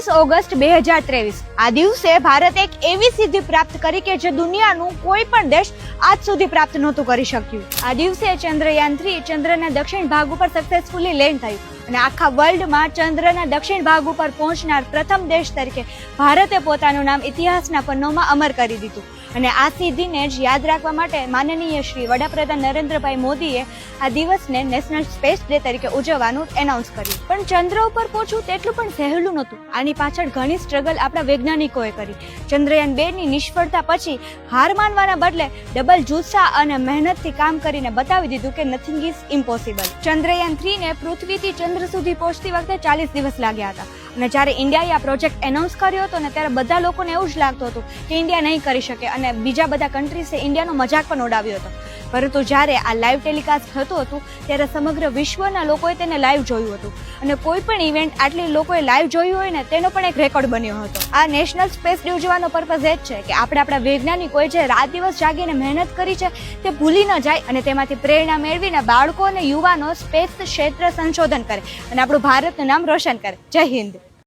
ત્રેવીસ ઓગસ્ટ બે હજાર ત્રેવીસ. આ દિવસે ભારત એક એવી સિદ્ધિ પ્રાપ્ત કરી કે જે દુનિયાનું કોઈ પણ દેશ આજ સુધી પ્રાપ્ત નહોતું કરી શક્યું. આ દિવસે ચંદ્રયાન થ્રી ચંદ્રના દક્ષિણ ભાગ ઉપર સક્સેસફુલી લેન્ડ થયું. અને આખા વર્લ્ડમાં ચંદ્રના દક્ષિણ ભાગ ઉપર પહોંચનાર પ્રથમ દેશ તરીકે ભારતે પોતાનું નામ ઇતિહાસના પન્નોમાં અમર કરી દીધું. અને આ સિદ્ધિને જ યાદ રાખવા માટે માનનીય શ્રી વડાપ્રધાન નરેન્દ્રભાઈ મોદીએ આ દિવસને નેશનલ સ્પેસ ડે તરીકે ઉજવવાનું એનાઉન્સ કર્યું. પણ ચંદ્ર ઉપર પહોંચવું તેટલું પણ સહેલું નહોતું. આની પાછળ ઘણી સ્ટ્રગલ આપણા વૈજ્ઞાનિકોએ કરી. ચંદ્રયાન બે ની નિષ્ફળતા પછી હાર માનવાના બદલે ડબલ જુસ્સા અને મહેનતથી કામ કરીને બતાવી દીધું કે nothing is impossible Chandrayaan three ને પૃથ્વીથી ચંદ્ર સુધી પહોંચતી વખતે ચાલીસ દિવસ લાગ્યા હતા. અને જ્યારે ઇન્ડિયાએ આ પ્રોજેક્ટ એનાઉન્સ કર્યો હતો ને ત્યારે બધા લોકોને એવું જ લાગતું હતું કે ઇન્ડિયા નહીં કરી શકે અને બીજા બધા કન્ટ્રીઝે ઇન્ડિયાનો મજાક પણ ઉડાવ્યો હતો. પરંતુ જ્યારે આ લાઈવ ટેલિકાસ્ટ થતું હતું, ત્યારે સમગ્ર વિશ્વના લોકોએ તેને લાઈવ જોયું હતું. અને કોઈ પણ ઇવેન્ટ આટલી લોકોએ લાઈવ જોયું હોય ને, તેનો પણ એક રેકોર્ડ બન્યો હતો. આ નેશનલ સ્પેસ ડે ઉજવવાનો પર્પઝ એ જ છે કે આપણે આપણા વૈજ્ઞાનિકોએ જે રાત દિવસ જાગીને મહેનત કરી છે, તે ભૂલી ન જાય અને તેમાંથી પ્રેરણા મેળવીને બાળકો અને યુવાનો સ્પેસ ક્ષેત્ર સંશોધન કરે અને આપણું ભારતનું નામ રોશન કરે. જય હિન્દ.